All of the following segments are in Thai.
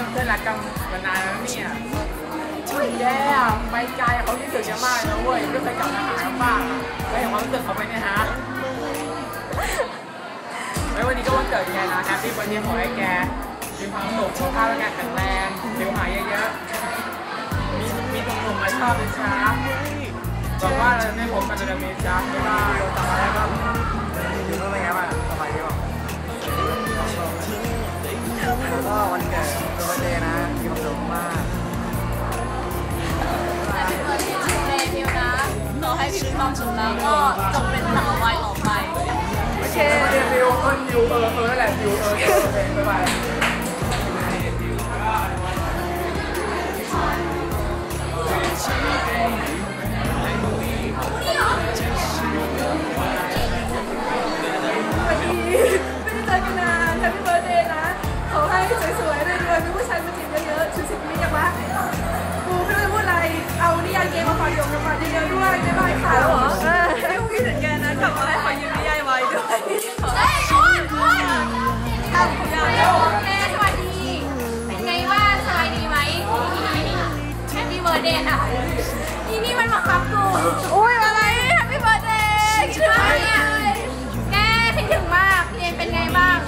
กรรมมานานแล้วเนี่ยช่วยแย่อะไปไกลเขาคิดถึงเยอะมากนะเว้ยไม่เคยกลับมาหาเขาบ้างอะแล้วอย่างความรู้สึกเขาไปเนี่ยฮะไว้วันนี้ก็วันเกิดแกนะแฮปปี้วันนี้ขอให้แกมีความสุขสุขภาพร่างกายแข็งแรงผิวหายเยอะๆมีมีหนุ่มๆมาชอบนะจ๊ะหวังว่าเราจะได้พบกันเร็วๆนี้จ้ะบ๊ายบายต่อมาแล้วก็ดูว่าเป็นไงบ้างสบายดีป่ะก็วัน ให้พิวมีความสุขแล้วก็จงเป็นสาววาลต่อไป โอเค เรียนฟิวเออฟิวเออเออแหละวิวเออเออโอเคบ๊ายบาย บิร์ดเดย์ค่ะนี่นี่มันมาครับกูอุ้ยอะไรแฮปปี้เบิร์ดเดย์คิดถึงไหมเนี่ยแกคิดถึงมากเรียนเป็นไงบ้าง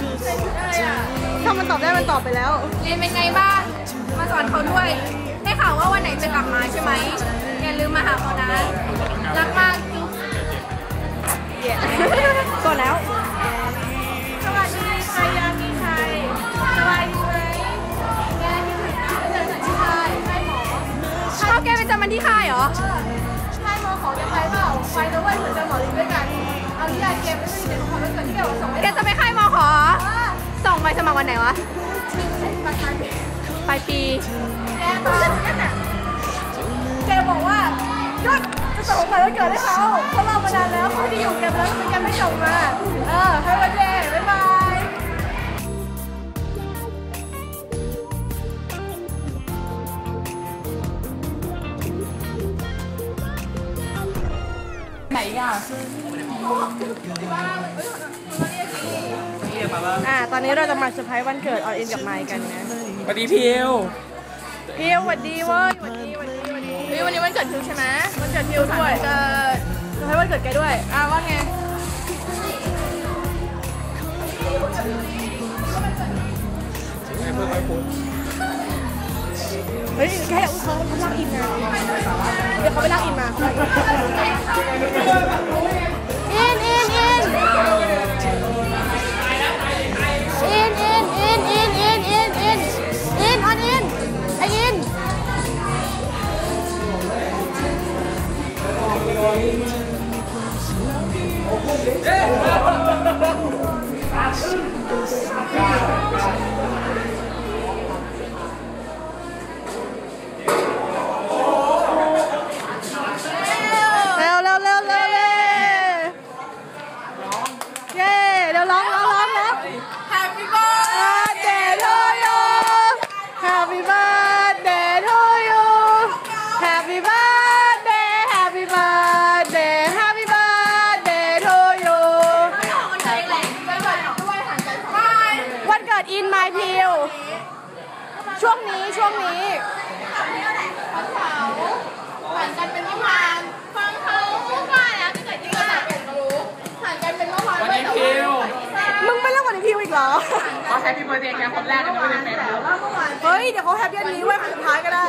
อะไรอะถ้ามันตอบได้มันตอบไปแล้ว เรียนเป็นไงบ้าง มาสอนเขาด้วย ได้ข่าวว่าวันไหนจะกลับมาใช่ไหมอย่าลืมมาหาเขานะ รักมากจุ๊บก่อนแล้ว เขาแกเป็นจำมันที่ค่ายเหรอค่ายหมอขอแกไปเปล่าไปแล้วเว้ยเหมือนจะหมอลิงด้วยกัน เอาที่ยาเกมไม่ได้ในความรู้สึกที่แกบอกส่งแกจะไปค่ายหมอขอส่งไปสมัครวันไหนวะปลายปีแกตอนนั้นน่ะแกบอกว่าหยุดจะส่งไปแล้วเกิดให้เขาเขารอมานานแล้วเขาที่อยู่กันแล้วทำไมแกไม่ส่งมา เออให้วันเดย์บ๊ายบาย ไหนอะอ่า ตอนนี้เราจะมาเซอร์ไพรส์วันเกิดออนอินกับไมค์กันนะสวัสดีพิวพิวสวัสดีเว้ยสวัสดีสวัสดีสวัสดีเฮ้ยวันนี้วันเกิดพิวใช่ไหมวันเกิดพิวด้วยเกิดเซอร์ไพรส์วันเกิดแกด้วย อ่าว่าไงให้เพื่อนไปพูด เฮ้ยแค่เขาเขาลากอินมาเดี๋ยวเขาไปลากอินมาอินอินอินอินอินอินอินอินอินอินอินออนอินไออิน ดอินไมพิวช่วงนี้ช่วงนี้ผ่านกันเป็นเมื่อวานฟังเขาเมื่อวานนะจะเกิดจริงก็จะเป็นรู้ผ่านกันเป็นเมื่อวานวันนี้พิวมึงไม่เล่นวันพิวอีกเหรอเขาแฮปปี้เบิร์ดเดย์แกคนแรกกันด้วยในเฟซบุ๊กเฮ้ยเดี๋ยวเขาแฮปปี้อันนี้ไว้สุดท้ายก็ได้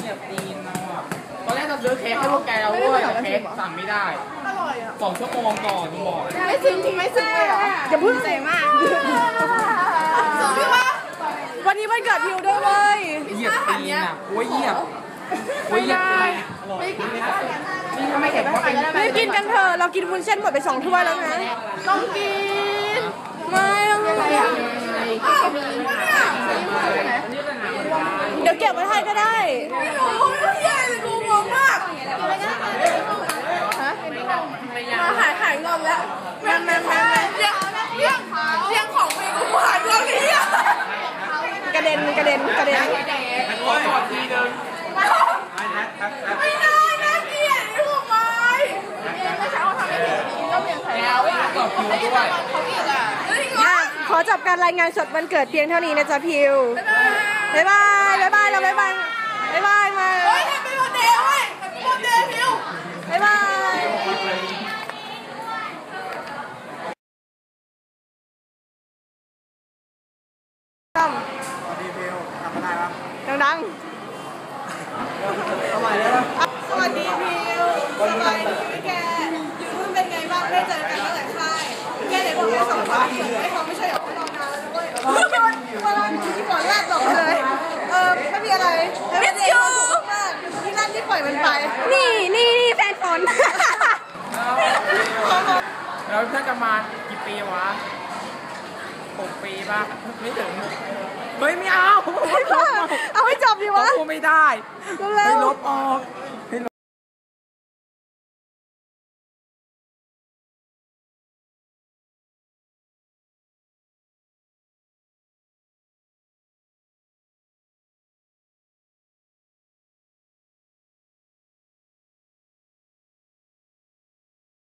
เหยียบตีนเราอะตอนแรกเราซื้อเค้กให้พวกแกแล้วเว้ยแต่เค้กสั่งไม่ได้ สองชั่วโมงก่อนมึงบอกไม่ซึ้งจริงไม่ซึ้งเลยเหรออย่าพูดใจมากวันนี้วันเกิดพิวด้วยเว้ยเหยียบตีนอะโอ้ยเหยียบโอ้ยเหยียบตีนนี่ถ้าไม่เห็นว่าเป็นไม่กินกันเถอะเรากินวุ้นเส้นหมดไปสองถ้วยแล้วนะต้องกินไม่ต้องกินเดี๋ยวเก็บไว้ให้ก็ได้ ไม่รู้ไม่ใหญ่เลยกูงงมากฮะมาหายหายงอ มแล้วแม่แม่แม่แม่เรียกเรียกเรียกของมีกูหายงอมนี้กระเด็นกระเด็นกระเด็นขอขอทีนึงไม่ได้นะเกลียดถูกไหมเมื่อเช้าทำไม่ถึงก็เปลี่ยนแผลแล้วอะกดพิวด้วยอะขอจบการรายงานสดวันเกิดเพียงเท่านี้นะจ๊ะพิวบ๊ายบายบ๊ายบายเราบ๊ายบายบ๊ายบายมาเฮ้ยแฮปปี้วันเดย์เว้ยแฮปปี้วันเดย์พิว บ๊ายบาย สวัสดีฟิวทำอะไรครับ ดัง เอาใหม่เลยนะ ๆ สวัสดีพิวสบายดีไหมแก อยู่นู่นเป็นไงบ้างได้เจอกันตั้งแต่ค่ายแกไหนบอกแกสองคนเกิด ไม่เขาไม่ใช่หรอกไม่รอนานแล้วนะเว้ยวันวันที่ก่อนแรกบอกเลยเออไม่มีอะไรไม่มีควที่นั่นที่ปล่อยมันไป นี่นี่นี่แฟนฝนแล้วเพื่อนกันมากี่ปีวะหกปีป่ะไม่ถึงเฮ้ยไม่เอาเอาให้จบดิวะพูไม่ได้ไม่ลบออกๆ